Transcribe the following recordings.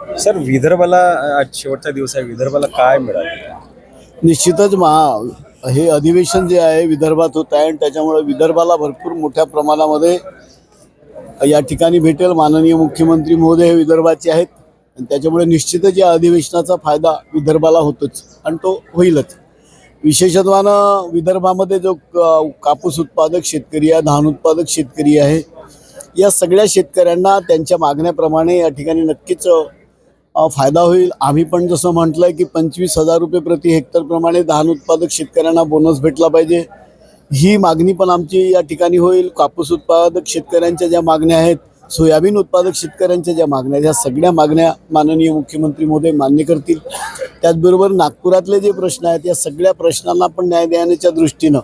Sir विदर्भाला आज शेवटचा दिवस आहे विदर्भाला काय मिळालं? निश्चितच महा हे अधिवेशन जे आहे विदर्भात होत आहे आणि त्याच्यामुळे विदर्भाला भरपूर मोठ्या प्रमाणामध्ये या ठिकाणी भेटेल. माननीय मुख्यमंत्री महोदय हे विदर्भाचे आहेत आणि त्याच्यामुळे निश्चितच या अधिवेशनाचा फायदा विदर्भाला होतोच आणि तो होईलच. विशेषत्वानं विदर्भामध्ये जो कापूस उत्पादक शेतकरी आहे धान उत्पादक शेतकरी आहे या सगळ्या शेतकऱ्यांना त्यांच्या मागण्याप्रमाणे या ठिकाणी नक्कीच फायदा होईल. आम्ही पण जसं म्हटलंय की पंचवीस हजार रुपये प्रति हेक्टरप्रमाणे धान उत्पादक शेतकऱ्यांना बोनस भेटला पाहिजे. ही मागणी पण आमची या ठिकाणी होईल. कापूस उत्पादक शेतकऱ्यांच्या ज्या मागण्या आहेत सोयाबीन उत्पादक शेतकऱ्यांच्या ज्या मागण्या आहेत, ह्या सगळ्या मागण्या माननीय मुख्यमंत्री मोदी मान्य करतील. त्याचबरोबर नागपुरातले जे प्रश्न आहेत या सगळ्या प्रश्नांना पण न्याय देण्याच्या दृष्टीनं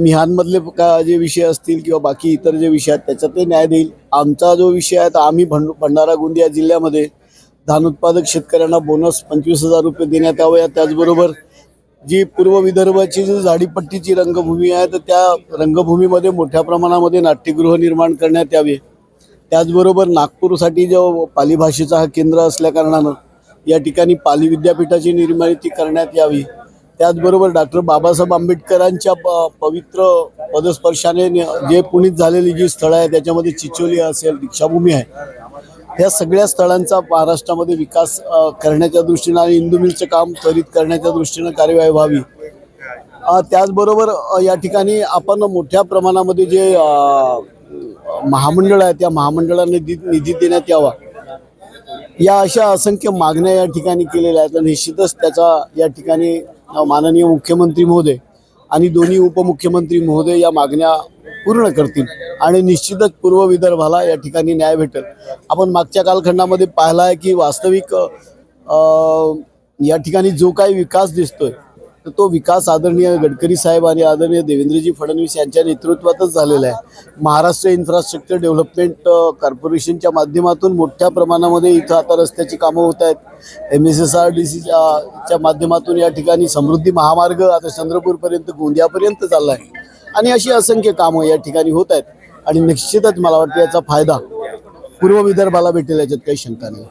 मिहानमधले का जे विषय असतील किंवा बाकी इतर जे विषय आहेत त्याच्यात ते न्याय देईल. आमचा जो विषय आहे तर आम्ही भंड भंडारा गोंदिया जिल्ह्यामध्ये धान उत्पादक शेतकऱ्यांना बोनस पंचवीस हजार रुपये देण्यात यावं. या त्याचबरोबर जी पूर्व विदर्भाची जी झाडीपट्टीची रंगभूमी आहे तर त्या रंगभूमीमध्ये मोठ्या प्रमाणामध्ये नाट्यगृह निर्माण करण्यात यावे. त्याचबरोबर नागपूरसाठी जो पाली भाषेचा हा केंद्र असल्याकारणानं या ठिकाणी पाली विद्यापीठाची निर्मिती करण्यात यावी. त्याचबरोबर डॉक्टर बाबासाहेब आंबेडकरांच्या प पवित्र पदस्पर्शाने जे पुणित झालेली जी स्थळं आहे त्याच्यामध्ये चिचोली असेल दीक्षाभूमी आहे. या सगळ्या स्थळांचा महाराष्ट्रामध्ये विकास करण्याच्या दृष्टीनं आणि इंदू मिलचं काम त्वरित करण्याच्या दृष्टीनं कार्यवाही व्हावी. त्याचबरोबर या ठिकाणी आपण मोठ्या प्रमाणामध्ये जे महामंडळ आहे त्या महामंडळाने निधी निधी देण्यात यावा. या अशा असंख्य मागण्या या ठिकाणी केलेल्या आहेत आणि निश्चितच त्याचा या ठिकाणी माननीय मुख्यमंत्री महोदय आणि दोन्ही उपमुख्यमंत्री महोदय या मागण्या पूर्ण करतील. आणि निश्चितच पूर्व विदर्भाला या ठिकाणी न्याय भेटेल. आपण मागच्या कालखंडामध्ये पाहिला आहे की वास्तविक या ठिकाणी जो काही विकास दिसतोय तर तो विकास आदरणीय गडकरी साहेब आणि आदरणीय देवेंद्रजी फडणवीस यांच्या नेतृत्वातच झालेला आहे. महाराष्ट्र इन्फ्रास्ट्रक्चर डेव्हलपमेंट कॉर्पोरेशनच्या माध्यमातून मोठ्या प्रमाणामध्ये इथं आता रस्त्याची कामं होत आहेत. M S S R D सीच्या माध्यमातून या ठिकाणी समृद्धी महामार्ग आता चंद्रपूरपर्यंत गोंदियापर्यंत चालला आहे आणि अशी असंख्य कामं या ठिकाणी होत आहेत. आणि निश्चितच मला वाटतं याचा फायदा पूर्व विदर्भाला भेटेल याच्यात काही शंका नाही.